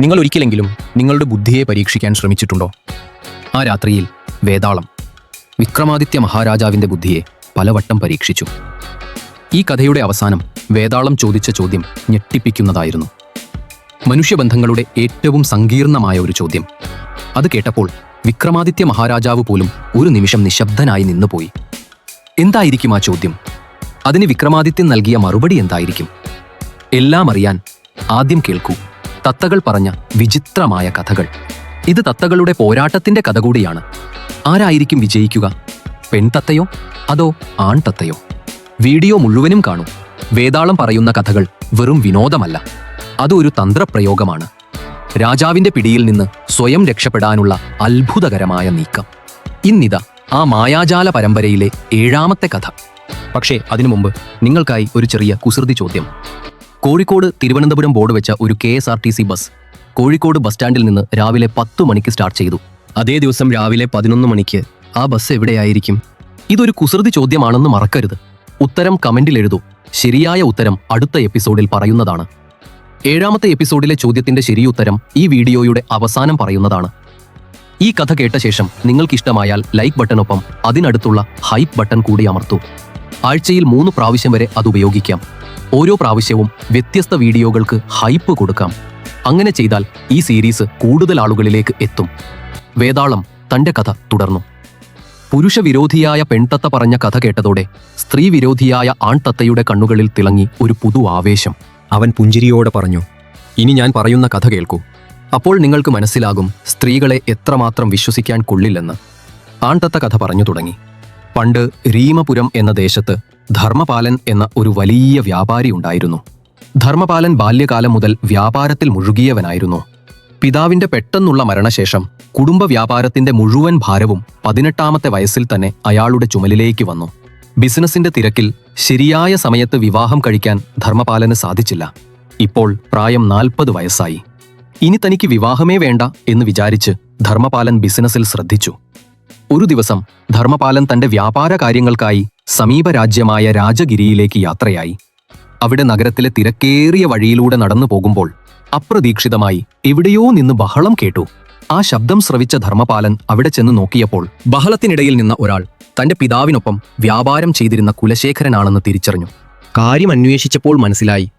നിങ്ങൾ ഒരിക്കലെങ്കിലും നിങ്ങളുടെ ബുദ്ധിയെ പരീക്ഷിക്കാൻ ശ്രമിച്ചിട്ടുണ്ടോ? ആ രാത്രിയിൽ വേതാളം വിക്രമാദിത്യ മഹാരാജാവിന്റെ ബുദ്ധിയെ പലവട്ടം പരീക്ഷിച്ചു. ഈ കഥയുടെ അവസാനം വേതാളം ചോദിച്ച ചോദ്യം ഞെട്ടിപ്പിക്കുന്നതായിരുന്നു. മനുഷ്യബന്ധങ്ങളുടെ ഏറ്റവും സങ്കീർണമായ ഒരു ചോദ്യം. അത് കേട്ടപ്പോൾ വിക്രമാദിത്യ മഹാരാജാവ് പോലും ഒരു നിമിഷം നിശബ്ദനായി നിന്നുപോയി. എന്തായിരിക്കും ആ ചോദ്യം? അതിന് വിക്രമാദിത്യൻ നൽകിയ മറുപടി എന്തായിരിക്കും? എല്ലാം അറിയാൻ ആദ്യം കേൾക്കൂ. തത്തകൾ പറഞ്ഞ വിചിത്രമായ കഥകൾ. ഇത് തത്തകളുടെ പോരാട്ടത്തിന്റെ കഥ കൂടിയാണ്. ആരായിരിക്കും വിജയിക്കുക? പെൺതത്തയോ അതോ ആൺതത്തയോ? വീഡിയോ മുഴുവനും കാണൂ. വേതാളം പറയുന്ന കഥകൾ വെറും വിനോദമല്ല. അതൊരു തന്ത്രപ്രയോഗമാണ്. രാജാവിന്റെ പിടിയിൽ നിന്ന് സ്വയം രക്ഷപ്പെടാനുള്ള അത്ഭുതകരമായ നീക്കം. ഇന്നിതാ ആ മായാജാല പരമ്പരയിലെ ഏഴാമത്തെ കഥ. പക്ഷേ അതിനു മുമ്പ് നിങ്ങൾക്കായി ഒരു ചെറിയ കുസൃതി ചോദ്യം. കോഴിക്കോട് തിരുവനന്തപുരം ബോർഡ് വെച്ച ഒരു K S R T C bus Kozhikode bus സ്റ്റാൻഡിൽ നിന്ന് രാവിലെ പത്ത് മണിക്ക് സ്റ്റാർട്ട് ചെയ്തു. അതേ ദിവസം രാവിലെ പതിനൊന്ന് മണിക്ക് ആ ബസ് എവിടെയായിരിക്കും? ഇതൊരു കുസൃതി ചോദ്യമാണെന്ന് മറക്കരുത്. ഉത്തരം കമന്റിൽ എഴുതൂ. ശരിയായ ഉത്തരം അടുത്ത എപ്പിസോഡിൽ പറയുന്നതാണ്. ഏഴാമത്തെ എപ്പിസോഡിലെ ചോദ്യത്തിന്റെ ശരിയുത്തരം ഈ വീഡിയോയുടെ അവസാനം പറയുന്നതാണ്. ഈ കഥ കേട്ട ശേഷം നിങ്ങൾക്കിഷ്ടമായാൽ ലൈക്ക് ബട്ടനൊപ്പം അതിനടുത്തുള്ള ഹൈപ്പ് ബട്ടൺ കൂടി അമർത്തൂ. ആഴ്ചയിൽ മൂന്ന് പ്രാവശ്യം വരെ അത് ഉപയോഗിക്കാം. ഓരോ പ്രാവശ്യവും വ്യത്യസ്ത വീഡിയോകൾക്ക് ഹൈപ്പ് കൊടുക്കാം. അങ്ങനെ ചെയ്താൽ ഈ സീരീസ് കൂടുതൽ ആളുകളിലേക്ക് എത്തും. വേതാളം തന്റെ കഥ തുടർന്നു. പുരുഷവിരോധിയായ പെൺതത്ത പറഞ്ഞ കഥ കേട്ടതോടെ സ്ത്രീ വിരോധിയായ ആൺതത്തയുടെ കണ്ണുകളിൽ തിളങ്ങി ഒരു പുതു ആവേശം. അവൻ പുഞ്ചിരിയോടെ പറഞ്ഞു ഇനി ഞാൻ പറയുന്ന കഥ കേൾക്കൂ. അപ്പോൾ നിങ്ങൾക്ക് മനസ്സിലാകും സ്ത്രീകളെ എത്രമാത്രം വിശ്വസിക്കാൻ കൊള്ളില്ലെന്ന്. ആൺതത്ത കഥ പറഞ്ഞു തുടങ്ങി. പണ്ട് രീമപുരം എന്ന ദേശത്ത് ധർമ്മപാലൻ എന്ന ഒരു വലിയ വ്യാപാരി ഉണ്ടായിരുന്നു. ധർമ്മപാലൻ ബാല്യകാലം മുതൽ വ്യാപാരത്തിൽ മുഴുകിയവനായിരുന്നു. പിതാവിന്റെ പെട്ടെന്നുള്ള മരണശേഷം കുടുംബ വ്യാപാരത്തിന്റെ മുഴുവൻ ഭാരവും പതിനെട്ടാമത്തെ വയസ്സിൽ തന്നെ അയാളുടെ ചുമലിലേക്ക് വന്നു. ബിസിനസിന്റെ തിരക്കിൽ ശരിയായ സമയത്ത് വിവാഹം കഴിക്കാൻ ധർമ്മപാലന് സാധിച്ചില്ല. ഇപ്പോൾ പ്രായം നാൽപ്പത് വയസ്സായി. ഇനി തനിക്ക് വിവാഹമേ വേണ്ട എന്ന് വിചാരിച്ച് ധർമ്മപാലൻ ബിസിനസ്സിൽ ശ്രദ്ധിച്ചു. ഒരു ദിവസം ധർമ്മപാലൻ തന്റെ വ്യാപാര കാര്യങ്ങൾക്കായി സമീപ രാജ്യമായ രാജഗിരിയിലേക്ക് യാത്രയായി. അവിടെ നഗരത്തിലെ തിരക്കേറിയ വഴിയിലൂടെ നടന്നു പോകുമ്പോൾ അപ്രതീക്ഷിതമായി എവിടെയോ നിന്ന് ബഹളം കേട്ടു. ആ ശബ്ദം ശ്രവിച്ച ധർമ്മപാലൻ അവിടെ ചെന്ന് നോക്കിയപ്പോൾ ബഹളത്തിനിടയിൽ നിന്ന ഒരാൾ തന്റെ പിതാവിനൊപ്പം വ്യാപാരം ചെയ്തിരുന്ന കുലശേഖരനാണെന്ന് തിരിച്ചറിഞ്ഞു. കാര്യം അന്വേഷിച്ചപ്പോൾ മനസ്സിലായി.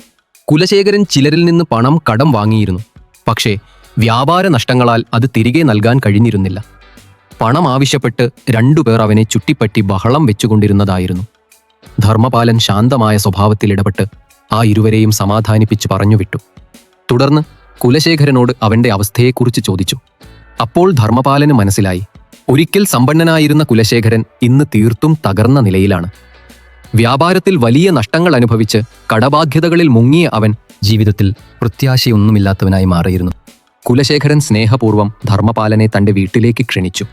കുലശേഖരൻ ചിലരിൽ നിന്ന് പണം കടം വാങ്ങിയിരുന്നു. പക്ഷേ വ്യാപാര നഷ്ടങ്ങളാൽ അത് തിരികെ നൽകാൻ കഴിഞ്ഞിരുന്നില്ല. പണം ആവശ്യപ്പെട്ട് രണ്ടുപേർ അവനെ ചുറ്റിപ്പറ്റി ബഹളം വെച്ചുകൊണ്ടിരുന്നതായിരുന്നു. ധർമ്മപാലൻ ശാന്തമായ സ്വഭാവത്തിൽ ഇടപെട്ട് ആ ഇരുവരെയും സമാധാനിപ്പിച്ച് പറഞ്ഞുവിട്ടു. തുടർന്ന് കുലശേഖരനോട് അവന്റെ അവസ്ഥയെക്കുറിച്ച് ചോദിച്ചു. അപ്പോൾ ധർമ്മപാലന് മനസ്സിലായി ഒരിക്കൽ സമ്പന്നനായിരുന്ന കുലശേഖരൻ ഇന്ന് തീർത്തും തകർന്ന നിലയിലാണ്. വ്യാപാരത്തിൽ വലിയ നഷ്ടങ്ങൾ അനുഭവിച്ച് കടബാധ്യതകളിൽ മുങ്ങിയ അവൻ ജീവിതത്തിൽ പ്രത്യാശയൊന്നുമില്ലാത്തവനായി മാറിയിരുന്നു. കുലശേഖരൻ സ്നേഹപൂർവം ധർമ്മപാലനെ തന്റെ വീട്ടിലേക്ക് ക്ഷണിച്ചു.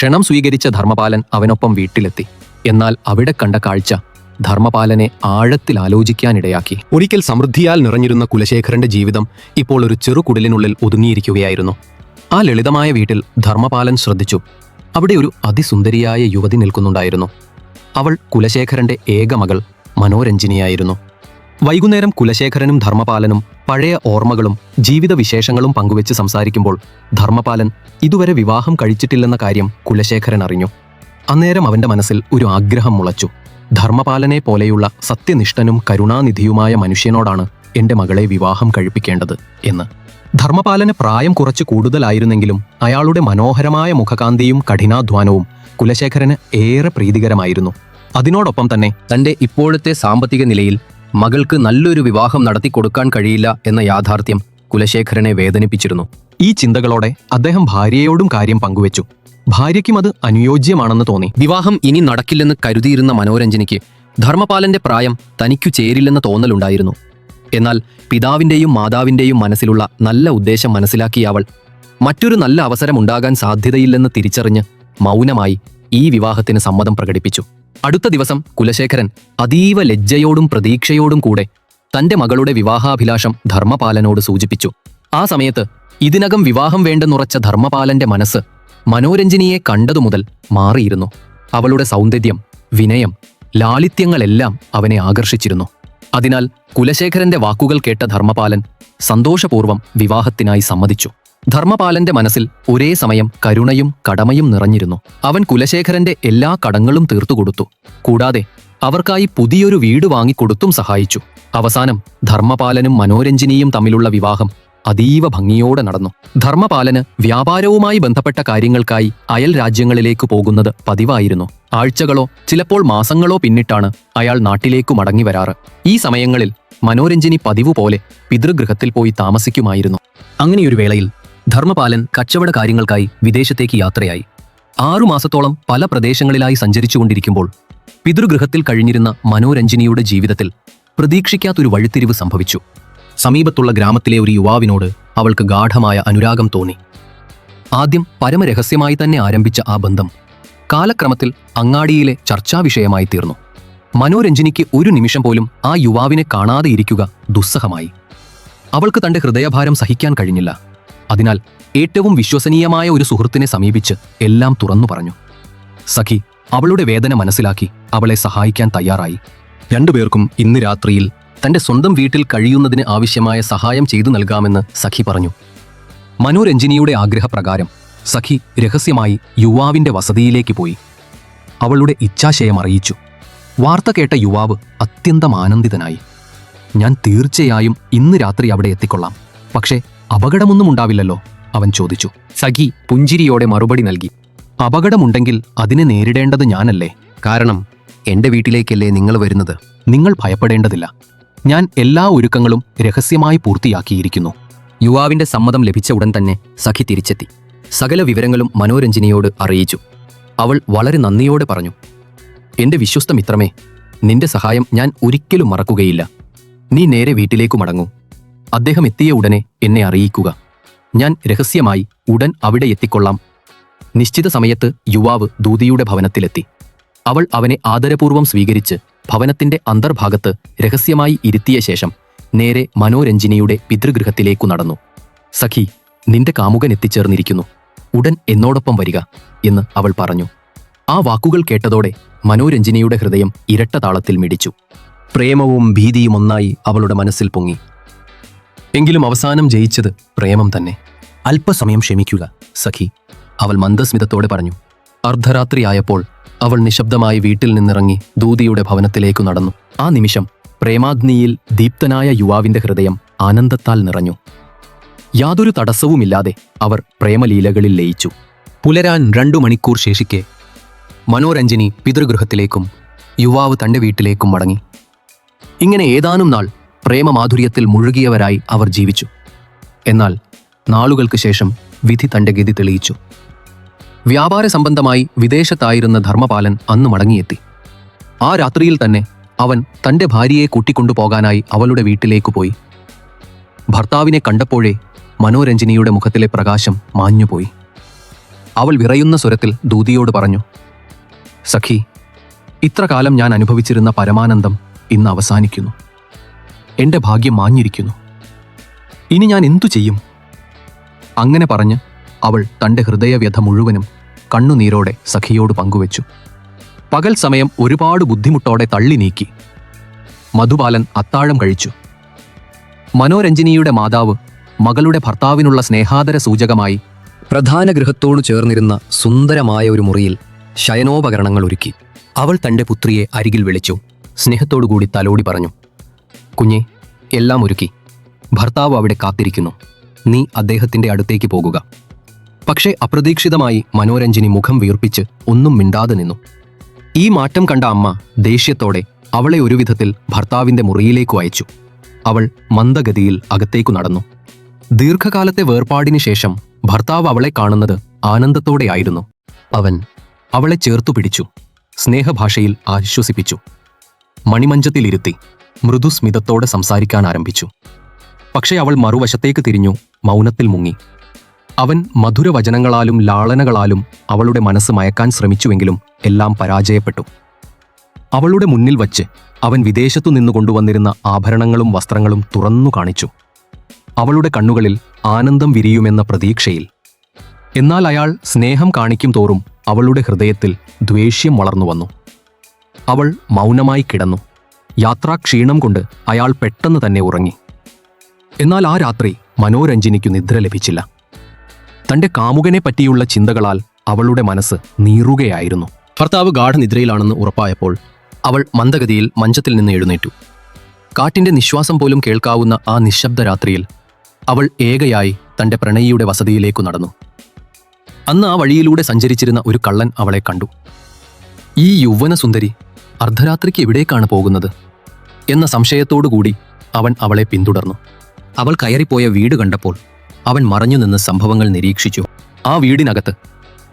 ക്ഷണം സ്വീകരിച്ച ധർമ്മപാലൻ അവനൊപ്പം വീട്ടിലെത്തി. എന്നാൽ അവിടെ കണ്ട കാഴ്ച ധർമ്മപാലനെ ആഴത്തിൽ ആലോചിക്കാനിടയാക്കി. ഒരിക്കൽ സമൃദ്ധിയാൽ നിറഞ്ഞിരുന്ന കുലശേഖരന്റെ ജീവിതം ഇപ്പോൾ ഒരു ചെറുകുടലിനുള്ളിൽ ഒതുങ്ങിയിരിക്കുകയായിരുന്നു. ആ ലളിതമായ വീട്ടിൽ ധർമ്മപാലൻ ശ്രദ്ധിച്ചു. അവിടെ ഒരു അതിസുന്ദരിയായ യുവതി നിൽക്കുന്നുണ്ടായിരുന്നു. അവൾ കുലശേഖരന്റെ ഏക മകൾ മനോരഞ്ജിനിയായിരുന്നു. വൈകുന്നേരം കുലശേഖരനും ധർമ്മപാലനും പഴയ ഓർമ്മകളും ജീവിത വിശേഷങ്ങളും പങ്കുവെച്ച് സംസാരിക്കുമ്പോൾ ധർമ്മപാലൻ ഇതുവരെ വിവാഹം കഴിച്ചിട്ടില്ലെന്ന കാര്യം കുലശേഖരൻ അറിഞ്ഞു. അന്നേരം അവന്റെ മനസ്സിൽ ഒരു ആഗ്രഹം മുളച്ചു. ധർമ്മപാലനെ പോലെയുള്ള സത്യനിഷ്ഠനും കരുണാനിധിയുമായ മനുഷ്യനോടാണ് എന്റെ മകളെ വിവാഹം കഴിപ്പിക്കേണ്ടത് എന്ന്. ധർമ്മപാലന് പ്രായം കുറച്ച് കൂടുതലായിരുന്നെങ്കിലും അയാളുടെ മനോഹരമായ മുഖകാന്തിയും കഠിനാധ്വാനവും കുലശേഖരന് ഏറെ പ്രീതികരമായിരുന്നു. അതിനോടൊപ്പം തന്നെ തന്റെ ഇപ്പോഴത്തെ സാമ്പത്തിക നിലയിൽ മകൾക്ക് നല്ലൊരു വിവാഹം നടത്തിക്കൊടുക്കാൻ കഴിയില്ല എന്ന യാഥാർത്ഥ്യം കുലശേഖരനെ വേദനിപ്പിച്ചിരുന്നു. ഈ ചിന്തകളോടെ അദ്ദേഹം ഭാര്യയോടും കാര്യം പങ്കുവച്ചു. ഭാര്യയ്ക്കും അത് അനുയോജ്യമാണെന്ന് തോന്നി. വിവാഹം ഇനി നടക്കില്ലെന്ന് കരുതിയിരുന്ന മനോരഞ്ജനിക്ക് ധർമ്മപാലന്റെ പ്രായം തനിക്കു ചേരില്ലെന്ന തോന്നലുണ്ടായിരുന്നു. എന്നാൽ പിതാവിന്റെയും മാതാവിന്റെയും മനസ്സിലുള്ള നല്ല ഉദ്ദേശം മനസ്സിലാക്കിയ അവൾ മറ്റൊരു നല്ല അവസരം ഉണ്ടാകാൻ സാധ്യതയില്ലെന്ന് തിരിച്ചറിഞ്ഞ് മൗനമായി ഈ വിവാഹത്തിന് സമ്മതം പ്രകടിപ്പിച്ചു. അടുത്ത ദിവസം കുലശേഖരൻ അതീവ ലജ്ജയോടും പ്രതീക്ഷയോടും കൂടെ തന്റെ മകളുടെ വിവാഹാഭിലാഷം ധർമ്മപാലനോട് സൂചിപ്പിച്ചു. ആ സമയത്ത് ഇതിനകം വിവാഹം വേണ്ടെന്നുറച്ച ധർമ്മപാലന്റെ മനസ്സ് മനോരഞ്ജിനിയെ കണ്ടതു മുതൽ മാറിയിരുന്നു. അവളുടെ സൗന്ദര്യം വിനയം ലാളിത്യങ്ങളെല്ലാം അവനെ ആകർഷിച്ചിരുന്നു. അതിനാൽ കുലശേഖരന്റെ വാക്കുകൾ കേട്ട ധർമ്മപാലൻ സന്തോഷപൂർവം വിവാഹത്തിനായി സമ്മതിച്ചു. ധർമ്മപാലന്റെ മനസ്സിൽ ഒരേ സമയം കരുണയും കടമയും നിറഞ്ഞിരുന്നു. അവൻ കുലശേഖരന്റെ എല്ലാ കടങ്ങളും തീർത്തുകൊടുത്തു കൂടാതെ അവർക്കായി പുതിയൊരു വീട് വാങ്ങിക്കൊടുത്തും സഹായിച്ചു. അവസാനം ധർമ്മപാലനും മനോരഞ്ജിനിയും തമ്മിലുള്ള വിവാഹം അതീവ ഭംഗിയോടെ നടന്നു. ധർമ്മപാലന് വ്യാപാരവുമായി ബന്ധപ്പെട്ട കാര്യങ്ങൾക്കായി അയൽ രാജ്യങ്ങളിലേക്ക് പോകുന്നത് പതിവായിരുന്നു. ആഴ്ചകളോ ചിലപ്പോൾ മാസങ്ങളോ പിന്നിട്ടാണ് അയാൾ നാട്ടിലേക്കു മടങ്ങി വരാറ്. ഈ സമയങ്ങളിൽ മനോരഞ്ജിനി പതിവ് പോലെ പിതൃഗൃഹത്തിൽ പോയി താമസിക്കുമായിരുന്നു. അങ്ങനെയൊരു വേളയിൽ ധർമ്മപാലൻ കച്ചവട കാര്യങ്ങൾക്കായി വിദേശത്തേക്ക് യാത്രയായി. ആറുമാസത്തോളം പല പ്രദേശങ്ങളിലായി സഞ്ചരിച്ചുകൊണ്ടിരിക്കുമ്പോൾ പിതൃഗൃഹത്തിൽ കഴിഞ്ഞിരുന്ന മനോരഞ്ജിനിയുടെ ജീവിതത്തിൽ പ്രതീക്ഷിക്കാത്തൊരു വഴിത്തിരിവ് സംഭവിച്ചു. സമീപത്തുള്ള ഗ്രാമത്തിലെ ഒരു യുവാവിനോട് അവൾക്ക് ഗാഠമായ അനുരാഗം തോന്നി. ആദ്യം പരമരഹസ്യമായി തന്നെ ആരംഭിച്ച ആ ബന്ധം കാലക്രമത്തിൽ അങ്ങാടിയിലെ ചർച്ചാവിഷയമായി തീർന്നു. മനോരഞ്ജിനിക്ക് ഒരു നിമിഷം പോലും ആ യുവാവിനെ കാണാതെ ഇരിക്കുക ദുസ്സഹമായി. അവൾക്ക് തന്റെ ഹൃദയഭാരം സഹിക്കാൻ കഴിഞ്ഞില്ല. അതിനാൽ ഏറ്റവും വിശ്വസനീയമായ ഒരു സുഹൃത്തിനെ സമീപിച്ച് എല്ലാം തുറന്നു പറഞ്ഞു. സഖി അവളുടെ വേദന മനസ്സിലാക്കി അവളെ സഹായിക്കാൻ തയ്യാറായി. രണ്ടുപേർക്കും ഇന്ന് രാത്രിയിൽ തന്റെ സ്വന്തം വീട്ടിൽ കഴിയുന്നതിന് ആവശ്യമായ സഹായം ചെയ്തു നൽകാമെന്ന് സഖി പറഞ്ഞു. മനോരഞ്ജിനിയുടെ ആഗ്രഹപ്രകാരം സഖി രഹസ്യമായി യുവാവിന്റെ വസതിയിലേക്ക് പോയി. അവളുടെ ഇച്ഛാശയം അറിയിച്ചു. വാർത്ത കേട്ട യുവാവ് അത്യന്തം ആനന്ദിതനായി. ഞാൻ തീർച്ചയായും ഇന്ന് രാത്രി അവിടെ എത്തിക്കൊള്ളാം. പക്ഷേ അപകടമൊന്നും ഉണ്ടാവില്ലല്ലോ അവൻ ചോദിച്ചു. സഖി പുഞ്ചിരിയോടെ മറുപടി നൽകി. അപകടമുണ്ടെങ്കിൽ അതിനെ നേരിടേണ്ടത് ഞാനല്ലേ? കാരണം എന്റെ വീട്ടിലേക്കല്ലേ നിങ്ങൾ വരുന്നത്. നിങ്ങൾ ഭയപ്പെടേണ്ടതില്ല. ഞാൻ എല്ലാ ഒരുക്കങ്ങളും രഹസ്യമായി പൂർത്തിയാക്കിയിരിക്കുന്നു. യുവാവിന്റെ സമ്മതം ലഭിച്ച ഉടൻ തന്നെ സഖി തിരിച്ചെത്തി. സകല വിവരങ്ങളും മനോരഞ്ജിനിയോട് അറിയിച്ചു. അവൾ വളരെ നന്ദിയോടെ പറഞ്ഞു എന്റെ വിശ്വസ്ത മിത്രമേ നിന്റെ സഹായം ഞാൻ ഒരിക്കലും മറക്കുകയില്ല. നീ നേരെ വീട്ടിലേക്കു മടങ്ങൂ. അദ്ദേഹം എത്തിയ ഉടനെ എന്നെ അറിയിക്കുക. ഞാൻ രഹസ്യമായി ഉടൻ അവിടെ എത്തിക്കൊള്ളാം. നിശ്ചിത സമയത്ത് യുവാവ് ദൂതിയുടെ ഭവനത്തിലെത്തി. അവൾ അവനെ ആദരപൂർവം സ്വീകരിച്ച് ഭവനത്തിന്റെ അന്തർഭാഗത്ത് രഹസ്യമായി ഇരുത്തിയ ശേഷം നേരെ മനോരഞ്ജിനിയുടെ പിതൃഗൃഹത്തിലേക്കു നടന്നു. സഖി നിന്റെ കാമുകൻ എത്തിച്ചേർന്നിരിക്കുന്നു. ഉടൻ എന്നോടൊപ്പം വരിക എന്ന് അവൾ പറഞ്ഞു. ആ വാക്കുകൾ കേട്ടതോടെ മനോരഞ്ജിനിയുടെ ഹൃദയം ഇരട്ട താളത്തിൽ മിടിച്ചു. പ്രേമവും ഭീതിയും ഒന്നായി അവളുടെ മനസ്സിൽ പൊങ്ങി. എങ്കിലും അവസാനം ജയിച്ചത് പ്രേമം തന്നെ. അല്പസമയം ക്ഷമിക്കുക സഖി അവൾ മന്ദസ്മിതത്തോടെ പറഞ്ഞു. അർദ്ധരാത്രിയായപ്പോൾ അവൾ നിശബ്ദമായി വീട്ടിൽ നിന്നിറങ്ങി ദൂതിയുടെ ഭവനത്തിലേക്കു നടന്നു. ആ നിമിഷം പ്രേമാഗ്നിയിൽ ദീപ്തനായ യുവാവിന്റെ ഹൃദയം ആനന്ദത്താൽ നിറഞ്ഞു. യാതൊരു തടസ്സവുമില്ലാതെ അവർ പ്രേമലീലകളിൽ ലയിച്ചു. പുലരാൻ രണ്ടു മണിക്കൂർ ശേഷിക്കെ മനോരഞ്ജിനി പിതൃഗൃഹത്തിലേക്കും യുവാവ് തന്റെ വീട്ടിലേക്കും മടങ്ങി. ഇങ്ങനെ ഏതാനും നാൾ പ്രേമമാധുര്യത്തിൽ മുഴുകിയവരായി അവർ ജീവിച്ചു. എന്നാൽ നാളുകൾക്ക് ശേഷം വിധി തന്റെ ഗതി തെളിയിച്ചു. വ്യാപാര സംബന്ധമായി വിദേശത്തായിരുന്ന ധർമ്മപാലൻ അന്ന് മടങ്ങിയെത്തി. ആ രാത്രിയിൽ തന്നെ അവൻ തന്റെ ഭാര്യയെ കൂട്ടിക്കൊണ്ടുപോകാനായി അവളുടെ വീട്ടിലേക്ക് പോയി. ഭർത്താവിനെ കണ്ടപ്പോഴേ മനോരഞ്ജിനിയുടെ മുഖത്തിലെ പ്രകാശം മാഞ്ഞുപോയി. അവൾ വിറയുന്ന സ്വരത്തിൽ ദൂതിയോട് പറഞ്ഞു സഖി ഇത്ര കാലം ഞാൻ അനുഭവിച്ചിരുന്ന പരമാനന്ദം ഇന്ന് അവസാനിക്കുന്നു. എന്റെ ഭാഗ്യം മാഞ്ഞിരിക്കുന്നു. ഇനി ഞാൻ എന്തു ചെയ്യും? അങ്ങനെ പറഞ്ഞ് അവൾ തന്റെ ഹൃദയവ്യഥ മുഴുവനും കണ്ണുനീരോടെ സഖിയോട് പങ്കുവച്ചു. പകൽ സമയം ഒരുപാട് ബുദ്ധിമുട്ടോടെ തള്ളി നീക്കി. മധുബാലൻ അത്താഴം കഴിച്ചു. മനോരഞ്ജിനിയുടെ മാതാവ് മകളുടെ ഭർത്താവിനുള്ള സ്നേഹാദര സൂചകമായി പ്രധാന ഗൃഹത്തോടു ചേർന്നിരുന്ന സുന്ദരമായ ഒരു മുറിയിൽ ശയനോപകരണങ്ങൾ ഒരുക്കി. അവൾ തന്റെ പുത്രിയെ അരികിൽ വിളിച്ചു. സ്നേഹത്തോടുകൂടി തലോടി പറഞ്ഞു. കുഞ്ഞെ എല്ലാം ഒരുക്കി. ഭർത്താവ് അവിടെ കാത്തിരിക്കുന്നു. നീ അദ്ദേഹത്തിന്റെ അടുത്തേക്ക് പോകുക. പക്ഷേ അപ്രതീക്ഷിതമായി മനോരഞ്ജിനി മുഖം വീർപ്പിച്ച് ഒന്നും മിണ്ടാതെ നിന്നു. ഈ മാറ്റം കണ്ട അമ്മ ദേഷ്യത്തോടെ അവളെ ഒരുവിധത്തിൽ ഭർത്താവിന്റെ മുറിയിലേക്കു അയച്ചു. അവൾ മന്ദഗതിയിൽ അകത്തേക്കു നടന്നു. ദീർഘകാലത്തെ വേർപാടിന് ശേഷം ഭർത്താവ് അവളെ കാണുന്നത് ആനന്ദത്തോടെയായിരുന്നു അവൻ അവളെ ചേർത്തു പിടിച്ചു. സ്നേഹഭാഷയിൽ ആശ്വസിപ്പിച്ചു. മണിമഞ്ചത്തിലിരുത്തി. മൃദുസ്മിതത്തോടെ സംസാരിക്കാൻ ആരംഭിച്ചു. പക്ഷേ അവൾ മറുവശത്തേക്ക് തിരിഞ്ഞു മൗനത്തിൽ മുങ്ങി. അവൻ മധുരവചനങ്ങളാലും ലാളനകളാലും അവളുടെ മനസ്സ് മയക്കാൻ ശ്രമിച്ചുവെങ്കിലും എല്ലാം പരാജയപ്പെട്ടു. അവളുടെ മുന്നിൽ വച്ച് അവൻ വിദേശത്തു നിന്ന് കൊണ്ടുവന്നിരുന്ന ആഭരണങ്ങളും വസ്ത്രങ്ങളും തുറന്നു കാണിച്ചു. അവളുടെ കണ്ണുകളിൽ ആനന്ദം വിരിയുമെന്ന പ്രതീക്ഷയിൽ. എന്നാൽ അയാൾ സ്നേഹം കാണിക്കും തോറും അവളുടെ ഹൃദയത്തിൽ ദ്വേഷ്യം വളർന്നു വന്നു അവൾ മൗനമായി കിടന്നു. യാത്രാക്ഷീണം കൊണ്ട് അയാൾ പെട്ടെന്ന് തന്നെ ഉറങ്ങി. എന്നാൽ ആ രാത്രി മനോരഞ്ജിനിക്കു നിദ്ര ലഭിച്ചില്ല. തന്റെ കാമുകനെ പറ്റിയുള്ള ചിന്തകളാൽ അവളുടെ മനസ്സ് നീറുകയായിരുന്നു. ഭർത്താവ് ഗാഠനിദ്രയിലാണെന്ന് ഉറപ്പായപ്പോൾ അവൾ മന്ദഗതിയിൽ മഞ്ചത്തിൽ നിന്ന് എഴുന്നേറ്റു. കാറ്റിന്റെ നിശ്വാസം പോലും കേൾക്കാവുന്ന ആ നിശബ്ദ രാത്രിയിൽ അവൾ ഏകയായി തന്റെ പ്രണയിയുടെ വസതിയിലേക്കു നടന്നു. അന്ന് ആ വഴിയിലൂടെ സഞ്ചരിച്ചിരുന്ന ഒരു കള്ളൻ അവളെ കണ്ടു. ഈ യൗവന സുന്ദരി അർദ്ധരാത്രിക്ക് എവിടേക്കാണ് പോകുന്നത് എന്ന സംശയത്തോടുകൂടി അവൻ അവളെ പിന്തുടർന്നു. അവൾ കയറിപ്പോയ വീട് കണ്ടപ്പോൾ അവൻ മറഞ്ഞു നിന്ന് സംഭവങ്ങൾ നിരീക്ഷിച്ചു. ആ വീടിനകത്ത്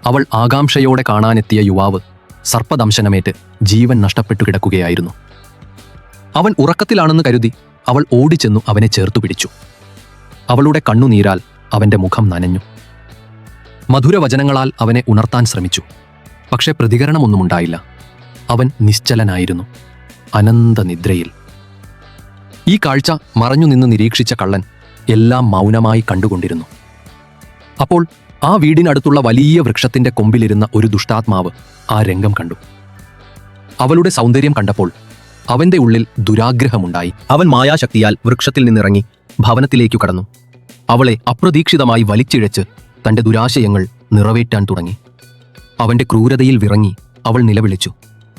അവൾ ആകാംക്ഷയോടെ കാണാനെത്തിയ യുവാവ് സർപ്പദംശനമേറ്റ് ജീവൻ നഷ്ടപ്പെട്ടു കിടക്കുകയായിരുന്നു. അവൻ ഉറക്കത്തിലാണെന്ന് കരുതി അവൾ ഓടിച്ചെന്നു അവനെ ചേർത്തു പിടിച്ചു. അവളുടെ കണ്ണുനീരാൽ അവന്റെ മുഖം നനഞ്ഞു. മധുരവചനങ്ങളാൽ അവനെ ഉണർത്താൻ ശ്രമിച്ചു. പക്ഷെ പ്രതികരണമൊന്നുമുണ്ടായില്ല. അവൻ നിശ്ചലനായിരുന്നു. അനന്തനിദ്രയിൽ ഈ കാഴ്ച മറഞ്ഞു നിന്ന് നിരീക്ഷിച്ച കള്ളൻ എല്ലാം മൗനമായി കണ്ടുകൊണ്ടിരുന്നു. അപ്പോൾ ആ വീടിനടുത്തുള്ള വലിയ വൃക്ഷത്തിന്റെ കൊമ്പിലിരുന്ന ഒരു ദുഷ്ടാത്മാവ് ആ രംഗം കണ്ടു. അവളുടെ സൗന്ദര്യം കണ്ടപ്പോൾ അവന്റെ ഉള്ളിൽ ദുരാഗ്രഹമുണ്ടായി. അവൻ മായാശക്തിയാൽ വൃക്ഷത്തിൽ നിന്നിറങ്ങി ഭവനത്തിലേക്കു കടന്നു. അവളെ അപ്രതീക്ഷിതമായി വലിച്ചിഴച്ച് തന്റെ ദുരാശയങ്ങൾ നിറവേറ്റാൻ തുടങ്ങി. അവന്റെ ക്രൂരതയിൽ വിറങ്ങി അവൾ നിലവിളിച്ചു.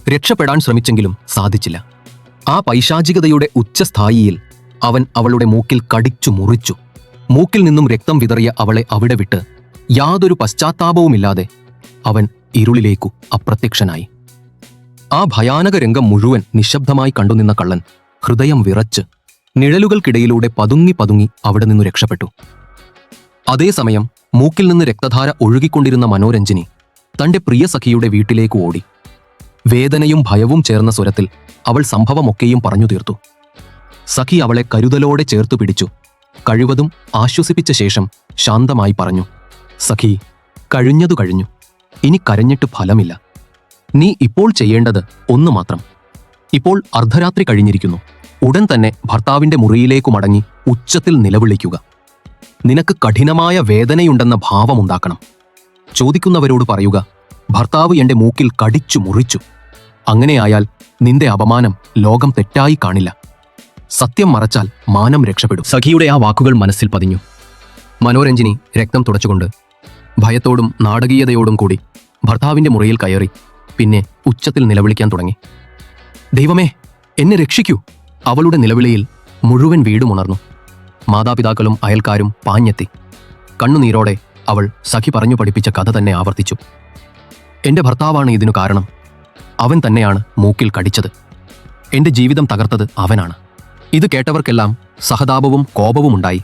രക്ഷപ്പെടാൻ ശ്രമിച്ചെങ്കിലും സാധിച്ചില്ല. ആ പൈശാചികതയുടെ ഉച്ചസ്ഥായിയിൽ അവൻ അവളുടെ മൂക്കിൽ കടിച്ചു മുറിച്ചു. മൂക്കിൽ നിന്നും രക്തം വിതറിയ അവളെ അവിടെ വിട്ട് യാതൊരു പശ്ചാത്താപവുമില്ലാതെ അവൻ ഇരുളിലേക്കു അപ്രത്യക്ഷനായി. ആ ഭയാനക രംഗം മുഴുവൻ നിശബ്ദമായി കണ്ടുനിന്ന കള്ളൻ ഹൃദയം വിറച്ച് നിഴലുകൾക്കിടയിലൂടെ പതുങ്ങി പതുങ്ങി അവിടെ നിന്നു രക്ഷപ്പെട്ടു. അതേസമയം മൂക്കിൽ നിന്ന് രക്തധാര ഒഴുകിക്കൊണ്ടിരുന്ന മനോരഞ്ജിനി തന്റെ പ്രിയ സഖിയുടെ വീട്ടിലേക്ക് ഓടി. വേദനയും ഭയവും ചേർന്ന സ്വരത്തിൽ അവൾ സംഭവമൊക്കെയും പറഞ്ഞു തീർത്തു. സഖി അവളെ കരുതലോടെ ചേർത്തു പിടിച്ചു. കഴിവതും ആശ്വസിപ്പിച്ച ശേഷം ശാന്തമായി പറഞ്ഞു സഖി കഴിഞ്ഞതു കഴിഞ്ഞു. ഇനി കരഞ്ഞിട്ട് ഫലമില്ല. നീ ഇപ്പോൾ ചെയ്യേണ്ടത് ഒന്ന് മാത്രം. ഇപ്പോൾ അർദ്ധരാത്രി കഴിഞ്ഞിരിക്കുന്നു. ഉടൻ തന്നെ ഭർത്താവിന്റെ മുറിയിലേക്കു മടങ്ങി ഉച്ചത്തിൽ നിലവിളിക്കുക. നിനക്ക് കഠിനമായ വേദനയുണ്ടെന്ന ഭാവമുണ്ടാക്കണം. ചോദിക്കുന്നവരോട് പറയുക ഭർത്താവ് എന്റെ മൂക്കിൽ കടിച്ചു മുറിച്ചു. അങ്ങനെയായാൽ നിന്റെ അപമാനം ലോകം തെറ്റായി കാണില്ല. സത്യം മറച്ചാൽ മാനം രക്ഷപ്പെടും. സഖിയുടെ ആ വാക്കുകൾ മനസ്സിൽ പതിഞ്ഞു. മനോരഞ്ജിനി രക്തം തുടച്ചുകൊണ്ട് ഭയത്തോടും നാടകീയതയോടും കൂടി ഭർത്താവിന്റെ മുറിയിൽ കയറി പിന്നെ ഉച്ചത്തിൽ നിലവിളിക്കാൻ തുടങ്ങി. ദൈവമേ എന്നെ രക്ഷിക്കൂ. അവളുടെ നിലവിളിയിൽ മുഴുവൻ വീടും ഉണർന്നു. മാതാപിതാക്കളും അയൽക്കാരും പാഞ്ഞെത്തി. കണ്ണുനീരോടെ അവൾ സഖി പറഞ്ഞു പഠിപ്പിച്ച കഥ തന്നെ ആവർത്തിച്ചു. എന്റെ ഭർത്താവാണ് ഇതിനു കാരണം. അവൻ തന്നെയാണ് മൂക്കിൽ കടിച്ചത്. എന്റെ ജീവിതം തകർത്തത് അവനാണ്. ഇത് കേട്ടവർക്കെല്ലാം സഹതാപവും കോപവും ഉണ്ടായി.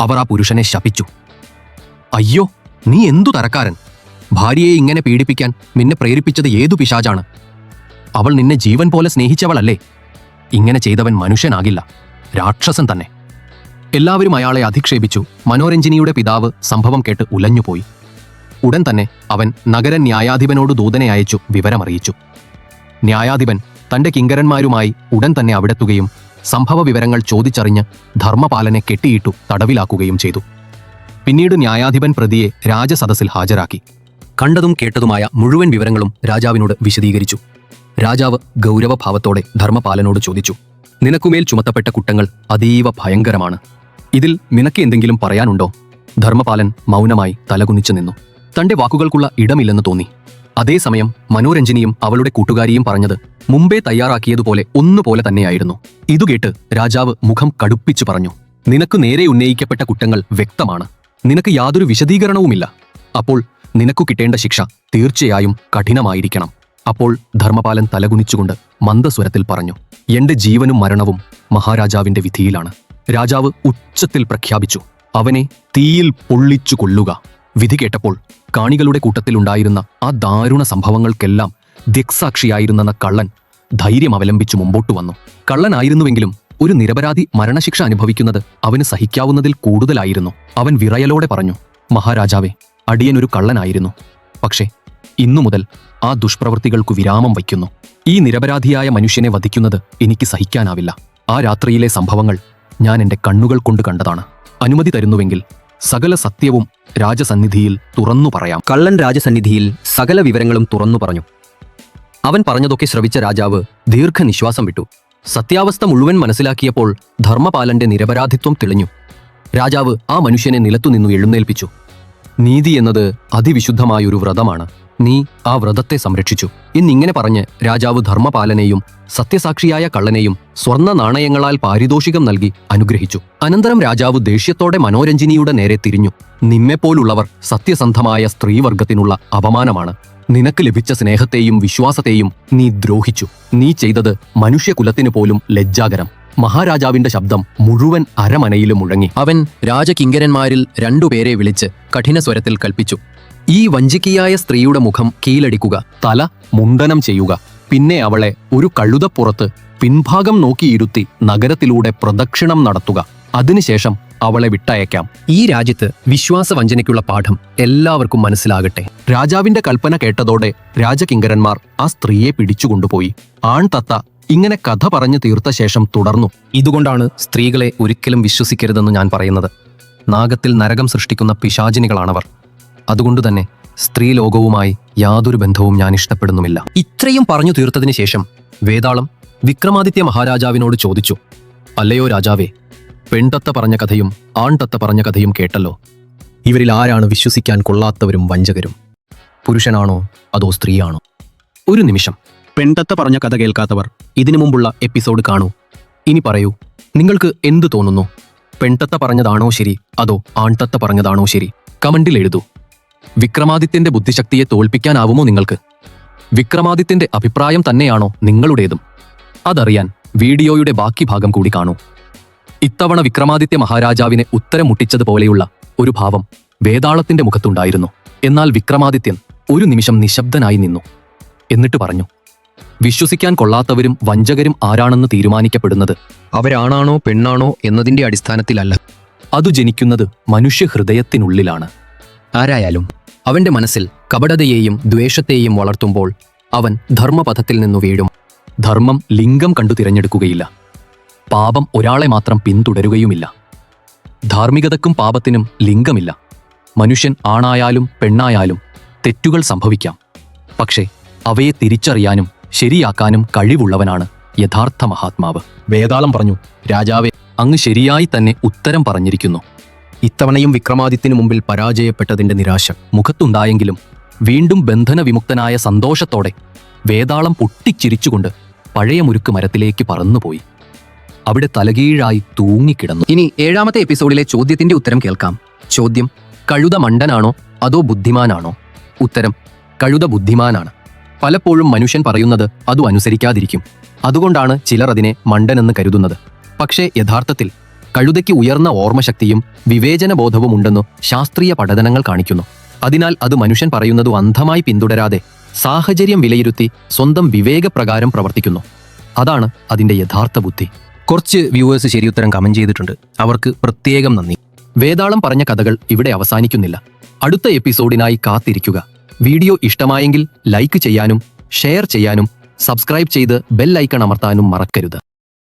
അവർ ആ പുരുഷനെ ശപിച്ചു. അയ്യോ നീ എന്തു തരക്കാരൻ? ഭാര്യയെ ഇങ്ങനെ പീഡിപ്പിക്കാൻ നിന്നെ പ്രേരിപ്പിച്ചത് ഏതു പിശാചാണ്? അവൾ നിന്നെ ജീവൻ പോലെ സ്നേഹിച്ചവളല്ലേ? ഇങ്ങനെ ചെയ്തവൻ മനുഷ്യനാകില്ല. രാക്ഷസൻ തന്നെ. എല്ലാവരും അയാളെ അധിക്ഷേപിച്ചു. മനോരഞ്ജിനിയുടെ പിതാവ് സംഭവം കേട്ട് ഉലഞ്ഞുപോയി. ഉടൻ തന്നെ അവൻ നഗര ന്യായാധിപനോട് ദൂതനെ അയച്ചു വിവരമറിയിച്ചു. ന്യായാധിപൻ തന്റെ കിങ്കരന്മാരുമായി ഉടൻ തന്നെ അവിടെത്തുകയും സംഭവ വിവരങ്ങൾ ചോദിച്ചറിഞ്ഞ് ധർമ്മപാലനെ കെട്ടിയിട്ടു തടവിലാക്കുകയും ചെയ്തു. പിന്നീട് ന്യായാധിപൻ പ്രതിയെ രാജസദസ്സിൽ ഹാജരാക്കി. കണ്ടതും കേട്ടതുമായ മുഴുവൻ വിവരങ്ങളും രാജാവിനോട് വിശദീകരിച്ചു. രാജാവ് ഗൗരവഭാവത്തോടെ ധർമ്മപാലനോട് ചോദിച്ചു നിനക്കുമേൽ ചുമത്തപ്പെട്ട കുറ്റങ്ങൾ അതീവ ഭയങ്കരമാണ്. ഇതിൽ നിനക്ക് എന്തെങ്കിലും പറയാനുണ്ടോ? ധർമ്മപാലൻ മൗനമായി തലകുനിച്ചു നിന്നു. തന്റെ വാക്കുകൾക്കുള്ള ഇടമില്ലെന്ന് തോന്നി. അതേസമയം മനോരഞ്ജിനിയും അവളുടെ കൂട്ടുകാരിയും പറഞ്ഞത് മുമ്പേ തയ്യാറാക്കിയതുപോലെ ഒന്നുപോലെ തന്നെയായിരുന്നു. ഇതുകേട്ട് രാജാവ് മുഖം കടുപ്പിച്ചു പറഞ്ഞു നിനക്ക് നേരെ ഉന്നയിക്കപ്പെട്ട കുറ്റങ്ങൾ വ്യക്തമാണ്. നിനക്ക് യാതൊരു വിശദീകരണവുമില്ല. അപ്പോൾ നിനക്കു കിട്ടേണ്ട ശിക്ഷ തീർച്ചയായും കഠിനമായിരിക്കണം. അപ്പോൾ ധർമ്മപാലൻ തലകുനിച്ചുകൊണ്ട് മന്ദസ്വരത്തിൽ പറഞ്ഞു എന്റെ ജീവനും മരണവും മഹാരാജാവിന്റെ വിധിയിലാണ്. രാജാവ് ഉച്ചത്തിൽ പ്രഖ്യാപിച്ചു അവനെ തീയിൽ പൊള്ളിച്ചു കൊല്ലുക. വിധി കേട്ടപ്പോൾ കാണികളുടെ കൂട്ടത്തിലുണ്ടായിരുന്ന ആ ദാരുണ സംഭവങ്ങൾക്കെല്ലാം ദിക്സാക്ഷിയായിരുന്നെന്ന കള്ളൻ ധൈര്യം അവലംബിച്ചു മുമ്പോട്ടു വന്നു. കള്ളനായിരുന്നുവെങ്കിലും ഒരു നിരപരാധി മരണശിക്ഷ അനുഭവിക്കുന്നത് അവന് സഹിക്കാവുന്നതിൽ കൂടുതലായിരുന്നു. അവൻ വിറയലോടെ പറഞ്ഞു മഹാരാജാവേ ഒരു കള്ളനായിരുന്നു. പക്ഷേ ഇന്നു മുതൽ ആ ദുഷ്പ്രവൃത്തികൾക്കു വിരാമം വയ്ക്കുന്നു. ഈ നിരപരാധിയായ മനുഷ്യനെ വധിക്കുന്നത് എനിക്ക് സഹിക്കാനാവില്ല. ആ രാത്രിയിലെ സംഭവങ്ങൾ ഞാൻ എന്റെ കണ്ണുകൾ കൊണ്ട് കണ്ടതാണ്. അനുമതി തരുന്നുവെങ്കിൽ സകല സത്യവും രാജസന്നിധിയിൽ തുറന്നു പറയാം. കള്ളൻ രാജസന്നിധിയിൽ സകല വിവരങ്ങളും തുറന്നു പറഞ്ഞു. അവൻ പറഞ്ഞതൊക്കെ ശ്രവിച്ച രാജാവ് ദീർഘനിശ്വാസം വിട്ടു. സത്യാവസ്ഥ മുഴുവൻ മനസ്സിലാക്കിയപ്പോൾ ധർമ്മപാലന്റെ നിരപരാധിത്വം തെളിഞ്ഞു. രാജാവ് ആ മനുഷ്യനെ നിലത്തുനിന്നു എഴുന്നേൽപ്പിച്ചു. നീതി എന്നത് അതിവിശുദ്ധമായൊരു വ്രതമാണ്. നീ ആ വ്രതത്തെ സംരക്ഷിച്ചു. എന്നിങ്ങനെ പറഞ്ഞ് രാജാവ് ധർമ്മപാലനെയും സത്യസാക്ഷിയായ കള്ളനെയും സ്വർണ നാണയങ്ങളാൽ പാരിതോഷികം നൽകി അനുഗ്രഹിച്ചു. അനന്തരം രാജാവ് ദേഷ്യത്തോടെ മനോരഞ്ജിനിയുടെ നേരെ തിരിഞ്ഞു. നിമ്മെപ്പോലുള്ളവർ സത്യസന്ധമായ സ്ത്രീവർഗത്തിനുള്ള അപമാനമാണ്. നിനക്ക് ലഭിച്ച സ്നേഹത്തെയും വിശ്വാസത്തെയും നീ ദ്രോഹിച്ചു. നീ ചെയ്തത് മനുഷ്യകുലത്തിനു പോലും ലജ്ജാകരം. മഹാരാജാവിന്റെ ശബ്ദം മുഴുവൻ അരമനയിലും മുഴങ്ങി. അവൻ രാജകിങ്കരന്മാരിൽ രണ്ടുപേരെ വിളിച്ച് കഠിന സ്വരത്തിൽ കൽപ്പിച്ചു. ഈ വഞ്ചിക്കിയായ സ്ത്രീയുടെ മുഖം കീലടിക്കുക തല മുണ്ടനം ചെയ്യുക പിന്നെ അവളെ ഒരു കഴുതപ്പുറത്ത് പിൻഭാഗം നോക്കിയിരുത്തി നഗരത്തിലൂടെ പ്രദക്ഷിണം നടത്തുക. അതിനുശേഷം അവളെ വിട്ടയക്കാം. ഈ രാജ്യത്ത് വിശ്വാസവഞ്ചനയ്ക്കുള്ള പാഠം എല്ലാവർക്കും മനസ്സിലാകട്ടെ. രാജാവിന്റെ കൽപ്പന കേട്ടതോടെ രാജകിങ്കരന്മാർ ആ സ്ത്രീയെ പിടിച്ചുകൊണ്ടുപോയി. ആൺതത്ത ഇങ്ങനെ കഥ പറഞ്ഞു തീർത്ത ശേഷം തുടർന്നു. ഇതുകൊണ്ടാണ് സ്ത്രീകളെ ഒരിക്കലും വിശ്വസിക്കരുതെന്ന് ഞാൻ പറയുന്നത്. നാഗത്തിൽ നരകം സൃഷ്ടിക്കുന്ന പിശാചിനികളാണവർ. അതുകൊണ്ടുതന്നെ സ്ത്രീ ലോകവുമായി യാതൊരു ബന്ധവും ഞാൻ ഇഷ്ടപ്പെടുന്നുമില്ല. ഇത്രയും പറഞ്ഞു തീർത്തതിന് ശേഷം വേതാളം വിക്രമാദിത്യ മഹാരാജാവിനോട് ചോദിച്ചു. അല്ലയോ രാജാവേ പെൺതത്ത പറഞ്ഞ കഥയും ആൺതത്ത പറഞ്ഞ കഥയും കേട്ടല്ലോ. ഇവരിൽ ആരാണ് വിശ്വസിക്കാൻ കൊള്ളാത്തവരും വഞ്ചകരും? പുരുഷനാണോ അതോ സ്ത്രീയാണോ? ഒരു നിമിഷം. പെൺതത്ത പറഞ്ഞ കഥ കേൾക്കാത്തവർ ഇതിനു മുമ്പുള്ള എപ്പിസോഡ് കാണൂ. ഇനി പറയൂ നിങ്ങൾക്ക് എന്തു തോന്നുന്നു? പെൺതത്ത പറഞ്ഞതാണോ ശരി അതോ ആൺതത്ത പറഞ്ഞതാണോ ശരി? കമന്റിൽ എഴുതൂ. വിക്രമാദിത്യന്റെ ബുദ്ധിശക്തിയെ തോൽപ്പിക്കാനാവുമോ നിങ്ങൾക്ക്? വിക്രമാദിത്യന്റെ അഭിപ്രായം തന്നെയാണോ നിങ്ങളുടേതും? അതറിയാൻ വീഡിയോയുടെ ബാക്കി ഭാഗം കൂടി കാണൂ. ഇത്തവണ വിക്രമാദിത്യ മഹാരാജാവിനെ ഉത്തരം മുട്ടിച്ചതുപോലെയുള്ള ഒരു ഭാവം വേതാളത്തിന്റെ മുഖത്തുണ്ടായിരുന്നു. എന്നാൽ വിക്രമാദിത്യൻ ഒരു നിമിഷം നിശബ്ദനായി നിന്നു. എന്നിട്ട് പറഞ്ഞു വിശ്വസിക്കാൻ കൊള്ളാത്തവരും വഞ്ചകരും ആരാണെന്ന് തീരുമാനിക്കപ്പെടുന്നത് അവരാണാണോ പെണ്ണാണോ എന്നതിന്റെ അടിസ്ഥാനത്തിലല്ല. അതു ജനിക്കുന്നത് മനുഷ്യഹൃദയത്തിനുള്ളിലാണ്. ആരായാലും അവന്റെ മനസ്സിൽ കപടതയെയും ദ്വേഷത്തെയും വളർത്തുമ്പോൾ അവൻ ധർമ്മപഥത്തിൽ നിന്നു വീഴും. ധർമ്മം ലിംഗം കണ്ടു തിരഞ്ഞെടുക്കുകയില്ല. പാപം ഒരാളെ മാത്രം പിന്തുടരുകയുമില്ല. ധാർമ്മികതക്കും പാപത്തിനും ലിംഗമില്ല. മനുഷ്യൻ ആണായാലും പെണ്ണായാലും തെറ്റുകൾ സംഭവിക്കാം. പക്ഷേ അവയെ തിരിച്ചറിയാനും ശരിയാക്കാനും കഴിവുള്ളവനാണ് യഥാർത്ഥ മഹാത്മാവ്. വേതാളം പറഞ്ഞു രാജാവെ അങ്ങ് ശരിയായി തന്നെ ഉത്തരം പറഞ്ഞിരിക്കുന്നു. ഇത്തവണയും വിക്രമാദിത്യന് മുമ്പിൽ പരാജയപ്പെട്ടതിന്റെ നിരാശ മുഖത്തുണ്ടായെങ്കിലും വീണ്ടും ബന്ധനവിമുക്തനായ സന്തോഷത്തോടെ വേതാളം പൊട്ടിച്ചിരിച്ചുകൊണ്ട് പഴയ മുരുക്ക് മരത്തിലേക്ക് പറന്നുപോയി. അവിടെ തലകീഴായി തൂങ്ങിക്കിടന്നു. ഇനി ഏഴാമത്തെ എപ്പിസോഡിലെ ചോദ്യത്തിന്റെ ഉത്തരം കേൾക്കാം. ചോദ്യം കഴുത മണ്ടനാണോ അതോ ബുദ്ധിമാനാണോ? ഉത്തരം കഴുത ബുദ്ധിമാനാണ്. പലപ്പോഴും മനുഷ്യൻ പറയുന്നത് അതു അനുസരിക്കാതിരിക്കും. അതുകൊണ്ടാണ് ചിലർ അതിനെ മണ്ടനെന്ന് കരുതുന്നത്. പക്ഷേ യഥാർത്ഥത്തിൽ കഴുതയ്ക്ക് ഉയർന്ന ഓർമ്മശക്തിയും വിവേചനബോധവും ഉണ്ടെന്നു ശാസ്ത്രീയ പഠനങ്ങൾ കാണിക്കുന്നു. അതിനാൽ അത് മനുഷ്യൻ പറയുന്നതു അന്ധമായി പിന്തുടരാതെ സാഹചര്യം വിലയിരുത്തി സ്വന്തം വിവേകപ്രകാരം പ്രവർത്തിക്കുന്നു. അതാണ് അതിന്റെ യഥാർത്ഥ ബുദ്ധി. കുറച്ച് വ്യൂവേഴ്സ് ശരിയുത്തരം കമന്റ് ചെയ്തിട്ടുണ്ട്. അവർക്ക് പ്രത്യേകം നന്ദി. വേതാളം പറഞ്ഞ കഥകൾ ഇവിടെ അവസാനിക്കുന്നില്ല. അടുത്ത എപ്പിസോഡിനായി കാത്തിരിക്കുക. വീഡിയോ ഇഷ്ടമായെങ്കിൽ ലൈക്ക് ചെയ്യാനും ഷെയർ ചെയ്യാനും സബ്സ്ക്രൈബ് ചെയ്ത് ബെൽ ഐക്കൺ അമർത്താനും മറക്കരുത്.